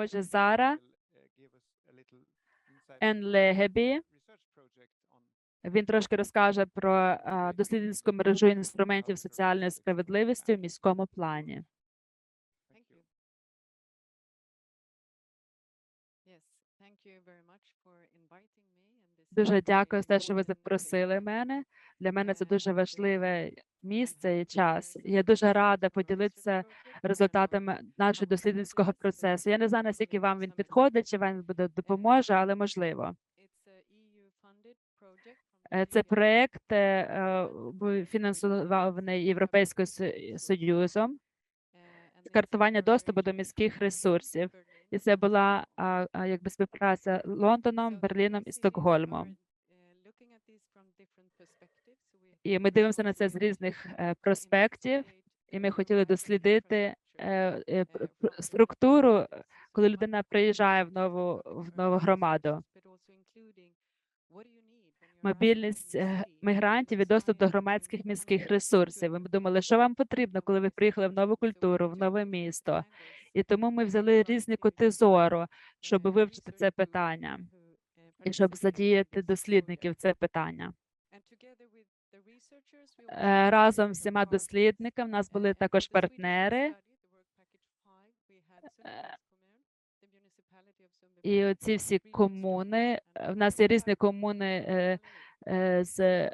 Отже, Зара Енлегебі. Він трошки розкаже про дослідницьку мережу інструментів соціальної справедливості в міському плані. Дуже дякую за те, що ви запросили мене. Для мене це дуже важливе місце і час. Я дуже рада поділитися результатами нашого дослідницького процесу. Я не знаю, наскільки вам він підходить, чи вам буде допоможе, але можливо. Е, Це проєкт е, е, фінансований Європейським Со- Союзом. картування доступу до міських ресурсів. І це була якби співпраця Лондоном, Берліном і Стокгольмом. І ми дивимося на це з різних е, проспектів, і ми хотіли дослідити е, е, структуру, коли людина приїжджає в нову в нову громаду. Мобільність мігрантів і доступ до громадських міських ресурсів. Ми думали, що вам потрібно, коли ви приїхали в нову культуру, в нове місто. І тому ми взяли різні кути зору, щоб вивчити це питання і щоб задіяти дослідників це питання. Е, Разом з всіма дослідниками. В нас були також партнери. Е, І оці всі комуни, е, в нас є різні комуни з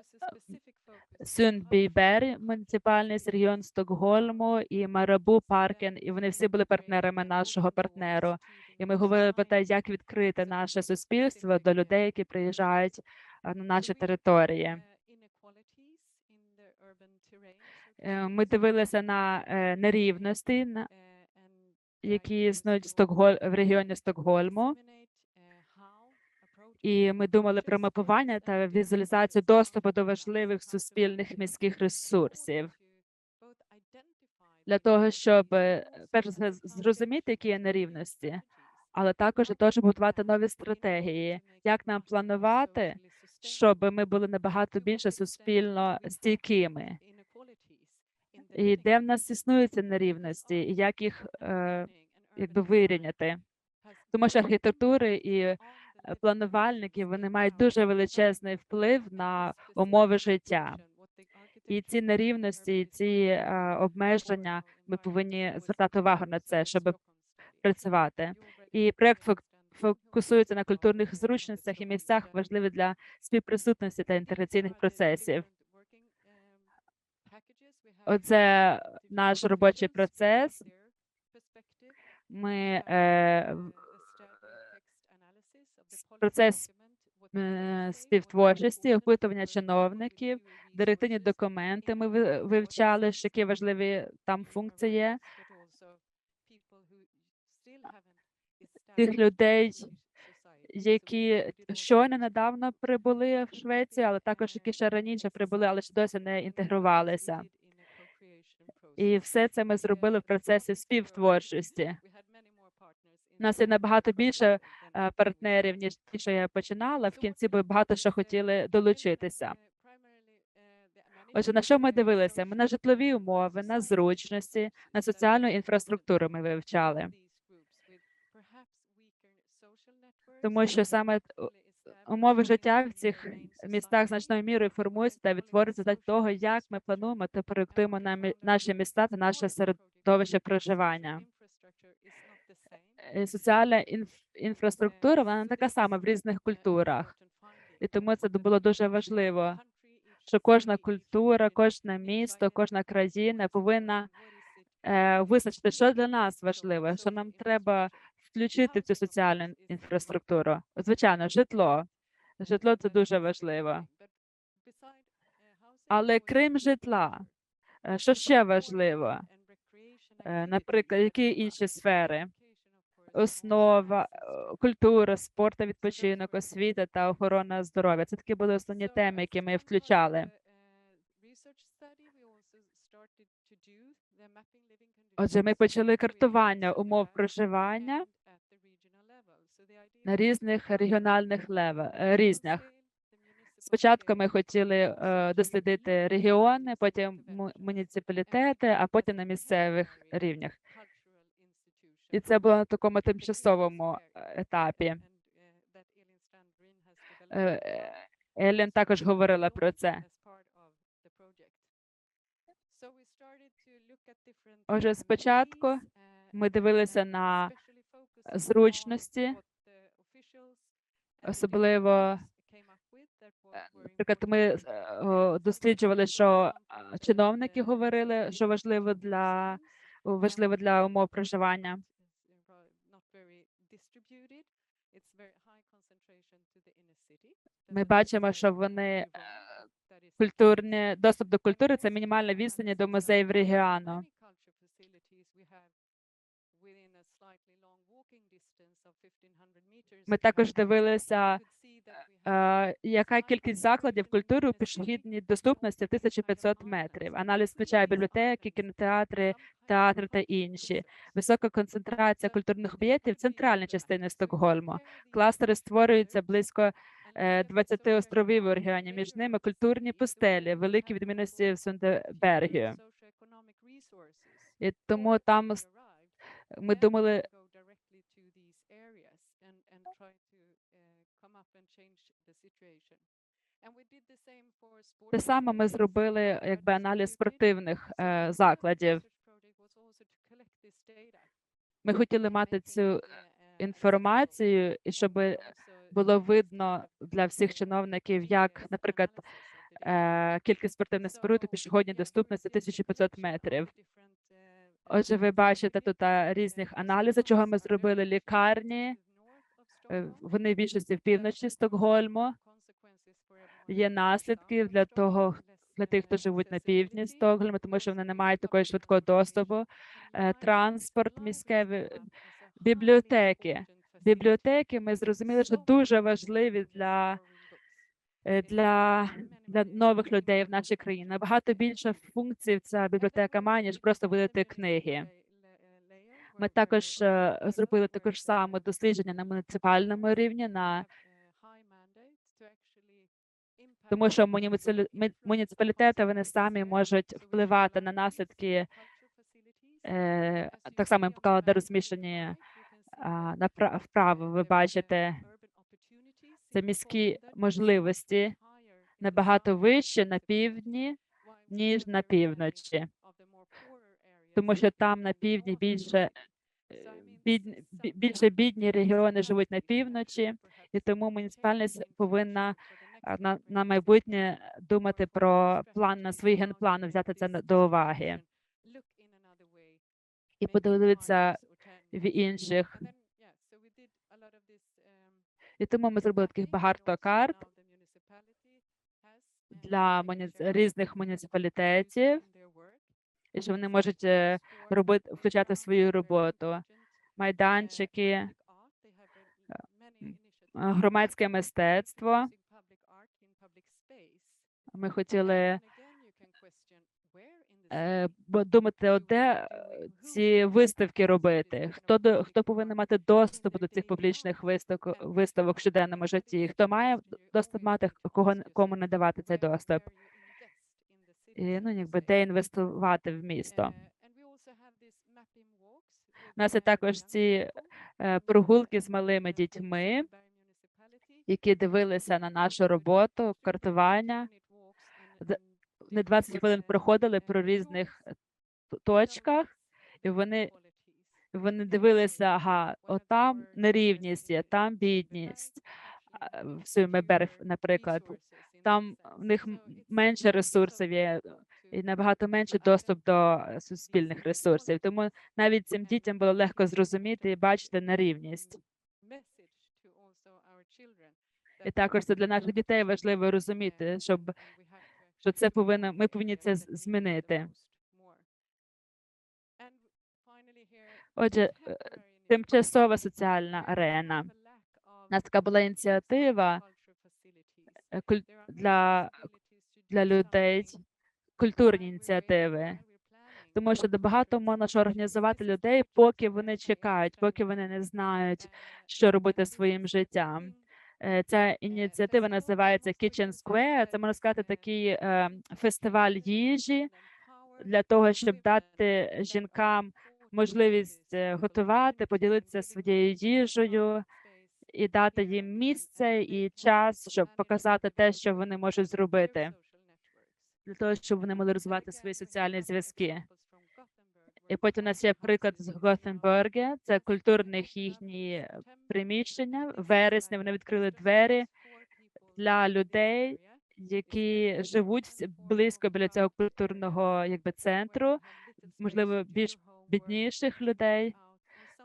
Сюндбібер, муніципальний регіон Стокгольму і Марабу Паркен, і вони всі були партнерами нашого партнеру. І ми говорили про те, як відкрити наше суспільство до людей, які приїжджають на наші території. Е, Ми дивилися на е, нерівності, на які існують в Стокголь в регіоні Стокгольму. І ми думали про мапування та візуалізацію доступу до важливих суспільних міських ресурсів. для того, щоб е, перш за все зрозуміти, які є нерівності, але також для того, щоб готувати нові стратегії, як нам планувати, щоб ми були набагато більше суспільно стійкими, і де в нас існують ці нерівності, і як їх е, якби вирівняти. Тому що архітектури і е, планувальники вони мають дуже величезний вплив на умови життя. І ці нерівності, і ці е, обмеження ми повинні звертати увагу на це, щоб працювати. І проект фок- фокусується на культурних зручностях і місцях, важливі для співприсутності та інтеграційних процесів. Оце наш робочий процес. Ми е, процес е, співтворчості, опитування чиновників, директивні документи. Ми вивчали, що які важливі там функції є. тих людей, які щойно недавно прибули в Швецію, але також які ще раніше прибули, але ще досі не інтегрувалися. І все це ми зробили в процесі співтворчості. У нас є набагато більше е, партнерів, ніж ті, що я починала. В кінці би багато що хотіли долучитися. Отже, на що ми дивилися? Ми на житлові умови, на зручності, на соціальну інфраструктуру ми вивчали. Тому що саме умови життя в цих містах значною мірою формуються та відтворюються за того, як ми плануємо та проєктуємо на наші міста та наше середовище проживання. Е, Соціальна інф- інфраструктура вона не така сама в різних культурах, і тому це було дуже важливо, що кожна культура, кожне місто, кожна країна повинна е, визначити, що для нас важливо, що нам треба включити в цю соціальну інфраструктуру. Звичайно, житло. Житло це дуже важливо. Але крім житла, е, що ще важливо? Е, Наприклад, які інші сфери? Основа, е, культура, спорт відпочинок, освіта та охорона здоров'я. Це такі були основні теми, які ми включали. Отже, ми почали картування умов проживання на різних регіональних е, різнях. Спочатку ми хотіли е, дослідити регіони, потім му- муніципалітети, а потім на місцевих рівнях. І це було на такому тимчасовому е, етапі. Елін також говорила про це. Отже, спочатку ми дивилися на зручності, особливо, е, Наприклад, ми е, досліджували, що чиновники говорили, що важливо для важливо для умов проживання. Ми бачимо, що вони е, культурні доступ до культури це мінімальна відстані до музеїв регіону. Ми також дивилися, е, яка кількість закладів культури у пішохідній доступності в 1500 метрів. Аналіз включає бібліотеки, кінотеатри, театри та інші. Висока концентрація культурних об'єктів в центральній частині Стокгольму. Кластери створюються близько е, 20 островів у регіоні. Між ними культурні пустелі, великі відмінності в Сундебергі. І тому там ми думали, те саме ми зробили, якби аналіз спортивних е, закладів. Ми хотіли мати цю інформацію, і щоб було видно для всіх чиновників, як, наприклад, е, кількість спортивних споруд у пішохідній доступності 1500 метрів. Отже, ви бачите тут різних аналізів, чого ми зробили лікарні. е, Вони в більшості в півночі Стокгольму. Є наслідки для того, для тих, хто живуть на півдні Стокгольму, тому що вони не мають такої швидкого доступу. Е, Транспорт, міське бібліотеки. Бібліотеки ми зрозуміли, що дуже важливі для, для, для нових людей в нашій країні. Набагато більше функцій ця бібліотека має, ніж просто видати книги. Ми також е, зробили також саме дослідження на муніципальному рівні, на тому що муніципалі- муніципалітети вони самі можуть впливати на наслідки е, так само де розміщені вправо. Ви бачите, це міські можливості набагато вище на півдні, ніж на півночі, тому що там на півдні більше е, бідні, більше бідні регіони живуть на півночі, і тому муніципальність повинна на, на майбутнє думати про план на свій генплан, взяти це до уваги і подивитися в інших. І тому ми зробили таких багато карт для муніц- різних муніципалітетів, і що вони можуть е, робити включати свою роботу майданчики, е, громадське мистецтво. Ми хотіли думати, от де е, ці виставки робити, хто хто повинен мати доступ до цих публічних виставок виставок в щоденному житті, хто має доступ мати, кого кому не давати цей доступ, і ну якби де інвестувати в місто. У нас є також ці е, прогулки з малими дітьми, які дивилися на нашу роботу, картування. Вони 20 хвилин проходили про різних е, точках, і вони вони дивилися, ага, отам нерівність є, там бідність. В Сюмеберг, наприклад, там в них менше ресурсів є і набагато менший доступ до е, суспільних ресурсів. Тому навіть цим дітям було легко зрозуміти і бачити нерівність. І також це для наших дітей важливо розуміти, щоб що це повинно, ми повинні це змінити. Отже, е, тимчасова соціальна арена. У нас така була ініціатива е, для, для людей, культурні ініціативи, тому що багато можна ж організувати людей, поки вони чекають, поки вони не знають, що робити своїм життям. Е, Ця ініціатива називається Kitchen Square. Це можна сказати такий е, фестиваль їжі для того, щоб дати жінкам можливість е, готувати, поділитися своєю їжею і дати їм місце і час, щоб показати те, що вони можуть зробити, для того, щоб вони могли розвивати свої соціальні зв'язки. І потім у нас є приклад з Готенберга, це культурних їхні приміщення. В вересні вони відкрили двері для людей, які живуть близько біля цього культурного якби центру, можливо, більш бідніших людей,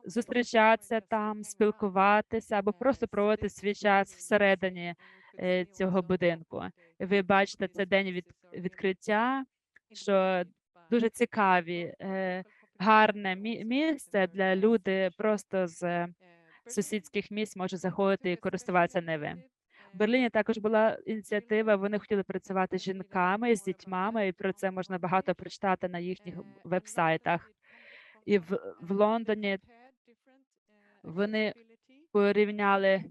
зустрічатися там, спілкуватися або просто проводити свій час всередині е, цього будинку. Ви бачите, це день від відкриття, що дуже цікаві, е, гарне мі- місце для люди просто з е, сусідських місць може заходити і користуватися ними. В Берліні також була ініціатива. Вони хотіли працювати з жінками, з дітьми, і про це можна багато прочитати на їхніх вебсайтах. І в, в Лондоні вони порівняли е,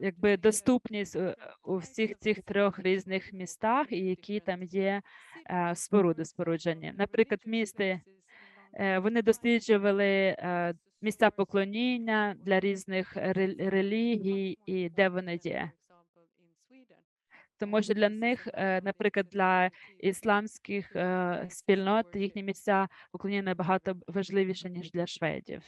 якби доступність е, у всіх цих трьох різних містах, і які там є е, споруди споруджені. Наприклад, місти е, вони досліджували е, місця поклоніння для різних рел- релігій і де вони є. Тому що для них, е, наприклад, для ісламських е, спільнот їхні місця поклоніння набагато важливіше ніж для шведів.